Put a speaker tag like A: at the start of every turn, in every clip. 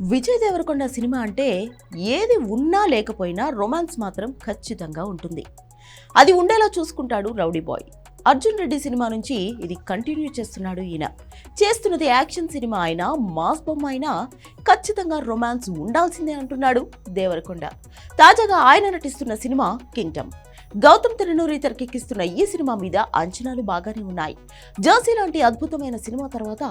A: Vijay Devarakonda cinema అంటే ఏది ఉన్నా లేకపోయినా రొమాన్స్ మాత్రం ఖచ్చితంగా ఉంటుంది. అది ఉండేలా చూసుకుంటాడు rowdy boy. Arjun Reddy cinema నుంచి ఇది కంటిన్యూ చేస్తున్నాడు ఈయన. చేస్తున్నది యాక్షన్ సినిమా అయినా మాస్ బొమ్మ అయినా ఖచ్చితంగా రొమాన్స్ ఉండాల్సిందే అంటున్నాడు దేవరకొండ. తాజాగా ఆయన నటిస్తున్న సినిమా కింగ్డమ్. గౌతమ్ తిరునూరి తెరకెక్కిస్తున్న ఈ సినిమా మీద అంచనాలు బాగానే ఉన్నాయి. జర్సీ లాంటి అద్భుతమైన సినిమా తర్వాత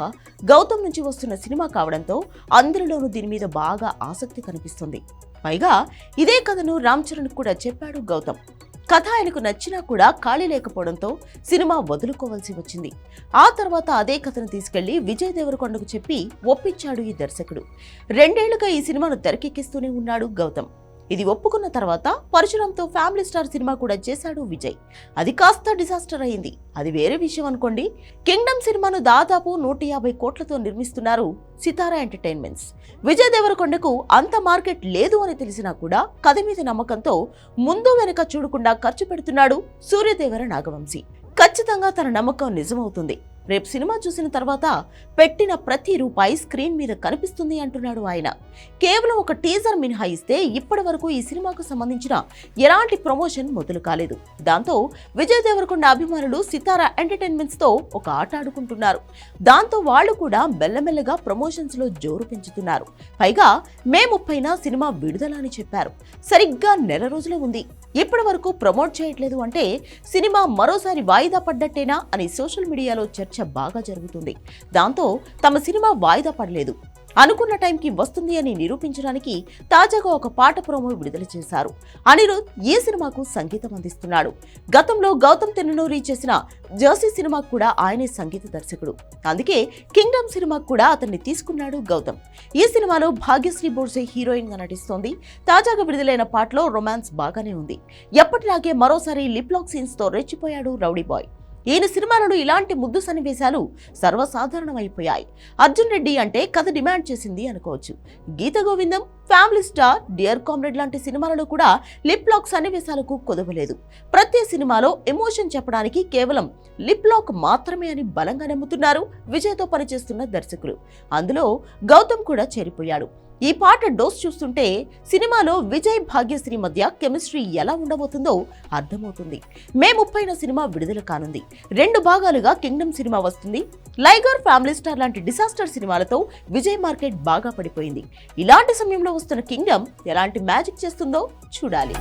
A: గౌతమ్ నుంచి వస్తున్న సినిమా కావడంతో అందరిలోనూ దీని మీద బాగా ఆసక్తి కనిపిస్తుంది. పైగా ఇదే కథను రామ్ చరణ్ కూడా చెప్పాడు గౌతమ్. కథ ఆయనకు నచ్చినా కూడా ఖాళీ లేకపోవడంతో సినిమా వదులుకోవాల్సి వచ్చింది. ఆ తర్వాత అదే కథను తీసుకెళ్ళి విజయ్ దేవరకొండకు చెప్పి ఒప్పించాడు ఈ దర్శకుడు. రెండేళ్ళుగా ఈ సినిమాను తెరకెక్కిస్తూనే ఉన్నాడు గౌతమ్. ఇది ఒప్పుకున్న తర్వాత పరశురాంతో ఫ్యామిలీ స్టార్ సినిమా కూడా చేశాడు విజయ్. అది కాస్త డిజాస్టర్ అయింది. అది వేరే విషయం అనుకోండి. కింగ్డమ్ సినిమాను దాదాపు నూట యాభై కోట్లతో నిర్మిస్తున్నారు సితారా ఎంటర్టైన్మెంట్స్. విజయ్ దేవరకొండకు అంత మార్కెట్ లేదు అని తెలిసినా కూడా కథ మీద నమ్మకంతో ముందు వెనుక చూడకుండా ఖర్చు పెడుతున్నాడు సూర్యదేవర నాగవంశీ. ఖచ్చితంగా తన నమ్మకం నిజమవుతుంది. రేపు సినిమా చూసిన తర్వాత పెట్టిన ప్రతి రూపాయి స్క్రీన్ మీద కనిపిస్తుంది అంటున్నాడు ఆయన. కేవలం ఒక టీజర్ మినహాయిస్తే ఇప్పటి వరకు ఈ సినిమాకు సంబంధించిన ఎలాంటి ప్రమోషన్ మొదలు కాలేదు. దాంతో విజయ్ దేవరకొండ అభిమానులు సితారా ఎంటర్టైన్మెంట్స్తో ఒక ఆట ఆడుకుంటున్నారు. దాంతో వాళ్ళు కూడా మెల్లమెల్లగా ప్రమోషన్స్లో జోరు పెంచుతున్నారు. పైగా మే ముప్పైన సినిమా విడుదల అని చెప్పారు. సరిగ్గా నెల రోజులే ఉంది. ఇప్పటి వరకు ప్రమోట్ చేయట్లేదు అంటే సినిమా మరోసారి వాయిదా పడ్డట్టేనా అని సోషల్ మీడియాలో చర్చ బాగా జరుగుతుంది. దాంతో తమ సినిమా వాయిదా పడలేదు. అనుకున్న టైంకి వస్తుంది అని నిరూపించడానికి తాజాగా ఒక పాట ప్రోమో విడుదల చేశారు. అనిరుద్ ఈ సినిమాకు సంగీతం అందిస్తున్నాడు? గతంలో గౌతమ్ తెన్ననూరి చేసిన జర్సీ సినిమాకు కూడా ఆయనే సంగీత దర్శకుడు. అందుకే కింగ్డమ్ సినిమాకు కూడా అతన్ని తీసుకున్నాడు గౌతమ్. ఈ సినిమాలో భాగ్యశ్రీ బోర్సే హీరోయిన్గా నటిస్తోంది. తాజాగా విడుదలైన పాటలో రొమాన్స్ బాగానే ఉంది. ఎప్పటిలాగే మరోసారి లిప్లాక్ సీన్స్తో రెచ్చిపోయాడు రౌడీ బాయ్. ఈయన సినిమాలలో ఇలాంటి ముద్దు సన్నివేశాలు సర్వసాధారణమైపోయాయి. అర్జున్ రెడ్డి అంటే కథ డిమాండ్ చేసింది అనుకోవచ్చు. Geetha Govindam family star dear comrade లాంటి సినిమాలలో కూడా లిప్ లాక్ సన్నివేశాలకు కొదవలేదు. ప్రతి సినిమాలో ఎమోషన్ చెప్పడానికి కేవలం లిప్ లాక్ మాత్రమే అని బలంగా నమ్ముతున్నారు విజయ్తో పనిచేస్తున్న దర్శకులు. అందులో గౌతమ్ కూడా చేరిపోయాడు. ఈ పాట డోస్ చూస్తుంటే సినిమాలో విజయ్ భాగ్యశ్రీ మధ్య కెమిస్ట్రీ ఎలా ఉండబోతుందో అర్థమవుతుంది. మే ముప్పైన సినిమా విడుదల కానుంది. రెండు భాగాలుగా కింగ్డమ్ సినిమా వస్తుంది. లైగర్ ఫ్యామిలీ స్టార్ లాంటి డిసాస్టర్ సినిమాలతో విజయ్ మార్కెట్ బాగా పడిపోయింది. ఇలాంటి సమయంలో వస్తున్న కింగ్డమ్ ఎలాంటి మ్యాజిక్ చేస్తుందో చూడాలి.